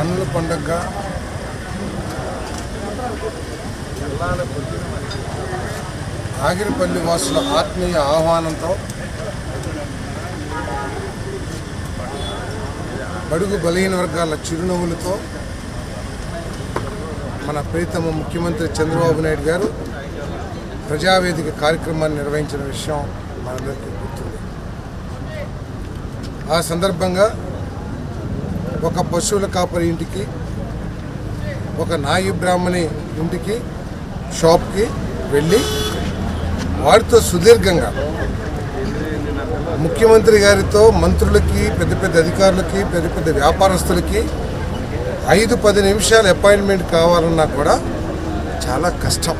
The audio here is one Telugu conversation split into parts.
కన్నుల పండుగ ఆగిరిపల్లి వాసుల ఆత్మీయ ఆహ్వానంతో బడుగు బలహీన వర్గాల చిరునవ్వులతో మన ప్రీతమ ముఖ్యమంత్రి చంద్రబాబు నాయుడు గారు ప్రజావేదిక కార్యక్రమాన్ని నిర్వహించిన విషయం మనందరికీ గుర్తుంది. ఆ సందర్భంగా ఒక పశువుల కాపరి ఇంటికి ఒక నాయి బ్రాహ్మణి ఇంటికి షాప్కి వెళ్ళి వారితో సుదీర్ఘంగా ముఖ్యమంత్రి గారితో మంత్రులకి పెద్ద పెద్ద అధికారులకి పెద్ద పెద్ద వ్యాపారస్తులకి ఐదు పది నిమిషాలు అపాయింట్మెంట్ కావాలన్నా కూడా చాలా కష్టం.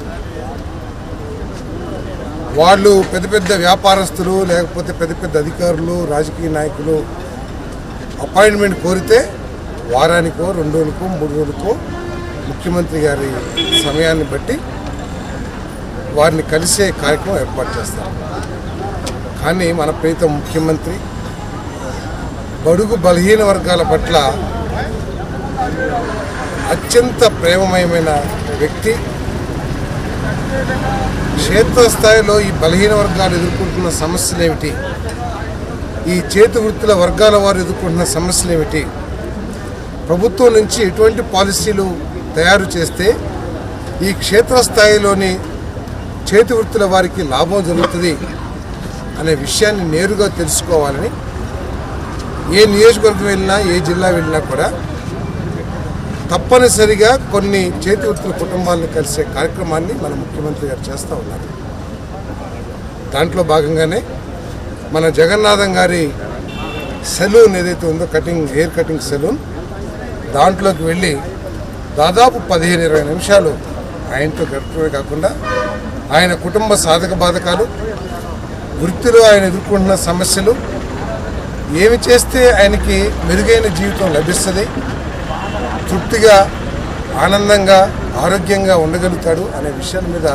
వాళ్ళు పెద్ద పెద్ద వ్యాపారస్తులు లేకపోతే పెద్ద పెద్ద అధికారులు రాజకీయ నాయకులు అపాయింట్మెంట్ కోరితే వారానికో రెండు రోజులకో మూడు రోజులకో ముఖ్యమంత్రి గారి సమయాన్ని బట్టి వారిని కలిసే కార్యక్రమం ఏర్పాటు చేస్తారు. కానీ మన ప్రీత ముఖ్యమంత్రి బడుగు బలహీన వర్గాల పట్ల అత్యంత ప్రేమమయమైన వ్యక్తి. క్షేత్రస్థాయిలో ఈ బలహీన వర్గాలు ఎదుర్కొంటున్న సమస్యలు ఏమిటి ఈ చేతి వృత్తుల వర్గాల వారు ఎదుర్కొంటున్న సమస్యలు ఏమిటి? ప్రభుత్వం నుంచి ఎటువంటి పాలసీలు తయారు చేస్తే ఈ క్షేత్రస్థాయిలోని చేతి వృత్తుల వారికి లాభం జరుగుతుంది అనే విషయాన్ని నేరుగా తెలుసుకోవాలని ఏ నియోజకవర్గం వెళ్ళినా ఏ జిల్లా వెళ్ళినా కూడా తప్పనిసరిగా కొన్ని చేతి వృత్తుల కుటుంబాలను కలిసే కార్యక్రమాన్ని మన ముఖ్యమంత్రి గారు చేస్తూ ఉన్నారు. దాంట్లో భాగంగానే మన జగన్నాథం గారి సెలూన్ ఏదైతే ఉందో కటింగ్ హెయిర్ కటింగ్ సెలూన్ దాంట్లోకి వెళ్ళి దాదాపు పదిహేను ఇరవై నిమిషాలు ఆయనతో గడపడమే కాకుండా ఆయన కుటుంబ సాధక బాధకాలు వృత్తిలో ఆయన ఎదుర్కొంటున్న సమస్యలు ఏమి చేస్తే ఆయనకి మెరుగైన జీవితం లభిస్తుంది తృప్తిగా ఆనందంగా ఆరోగ్యంగా ఉండగలుగుతాడు అనే విషయాల మీద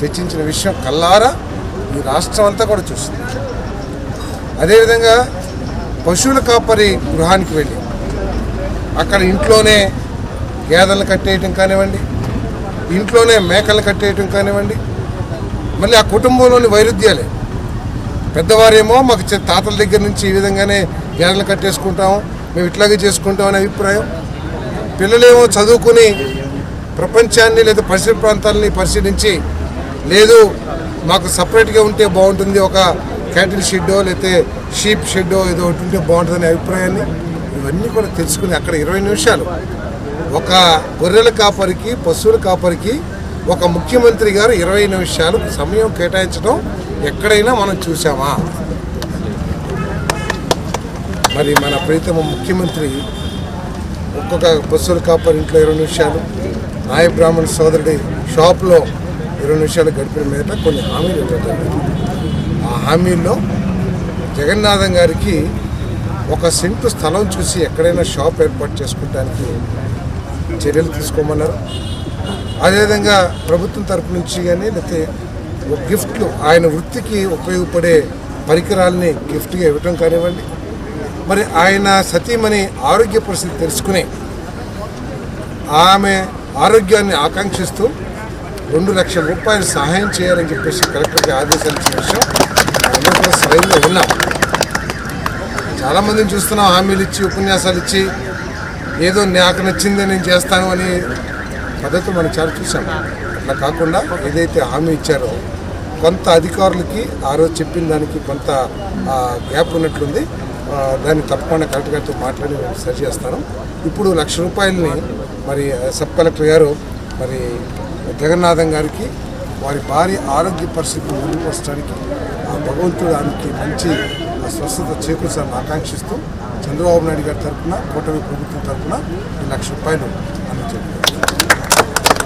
చర్చించిన విషయం కల్లారా ఈ రాష్ట్రం అంతా కూడా చూస్తుంది. అదేవిధంగా పశువుల కాపరి గృహానికి వెళ్ళి అక్కడ ఇంట్లోనే గేదెలను కట్టేయటం కానివ్వండి ఇంట్లోనే మేకలు కట్టేయటం కానివ్వండి మళ్ళీ ఆ కుటుంబంలోని వైరుధ్యాలే. పెద్దవారేమో మాకు తాతల దగ్గర నుంచి ఈ విధంగానే గేదెలు కట్టేసుకుంటాము మేము ఇట్లాగే చేసుకుంటాం అనే అభిప్రాయం. పిల్లలేమో చదువుకుని ప్రపంచాన్ని లేదా పరిసర ప్రాంతాలని పరిశీలించి లేదు మాకు సపరేట్గా ఉంటే బాగుంటుంది ఒక క్యాటిల్ షెడ్డో లేకపోతే షీప్ షెడ్డో ఏదో ఒకటి ఉంటే బాగుంటుందనే అభిప్రాయాన్ని ఇవన్నీ కూడా తెలుసుకుని అక్కడ ఇరవై నిమిషాలు ఒక గొర్రెల కాపరికి పశువుల కాపరికి ఒక ముఖ్యమంత్రి గారు ఇరవై నిమిషాలు సమయం కేటాయించడం ఎక్కడైనా మనం చూసామా మరి మన ప్రీతమ ముఖ్యమంత్రి ఒక్కొక్క పశువుల కాపరి ఇంట్లో ఇరవై నిమిషాలు నాయ బ్రాహ్మణ సోదరుడి షాప్లో ఇరవై నిమిషాలు గడిపిన మీద కొన్ని హామీలు ఇవ్వడం జరిగింది. హామీల్లో జగన్నాథం గారికి ఒక సెంటు స్థలం చూసి ఎక్కడైనా షాప్ ఏర్పాటు చేసుకోవడానికి చర్యలు తీసుకోమన్నారు. అదేవిధంగా ప్రభుత్వం తరపు నుంచి కానీ లేకపోతే గిఫ్ట్లు ఆయన వృత్తికి ఉపయోగపడే పరికరాలని గిఫ్ట్గా ఇవ్వటం కానివ్వండి. మరి ఆయన సతీమణి ఆరోగ్య పరిస్థితి తెలుసుకుని ఆమె ఆరోగ్యాన్ని ఆకాంక్షిస్తూ రెండు లక్షల రూపాయలు సహాయం చేయాలని చెప్పేసి కలెక్టర్కి ఆదేశాలు ఇచ్చిన విషయం అందరూ కూడా ఉన్నాం చాలామందిని చూస్తున్నాం హామీలు ఇచ్చి ఉపన్యాసాలు ఇచ్చి ఏదో నాకు నచ్చింది నేను చేస్తాను అని పద్ధతి మనం చాలా చూసాం అట్లా కాకుండా ఏదైతే హామీ ఇచ్చారో కొంత అధికారులకి ఆ రోజు చెప్పిన దానికి కొంత గ్యాప్ ఉన్నట్లుంది. దాన్ని తప్పకుండా కలెక్టర్ గారితో మాట్లాడి సరి చేస్తాను. ఇప్పుడు లక్ష రూపాయలని మరి సబ్ కలెక్టర్ గారు మరి జగన్నాథం గారికి వారి భార్య ఆరోగ్య పరిస్థితి మెరుగుపరచడానికి ఆ భగవంతుడు ఆమెకి మంచి ఆ స్వస్థత చేకూర్చాలని ఆకాంక్షిస్తూ చంద్రబాబు నాయుడు గారి తరఫున కూటమి ప్రభుత్వం తరఫున ఈ లక్ష రూపాయలు అందించారు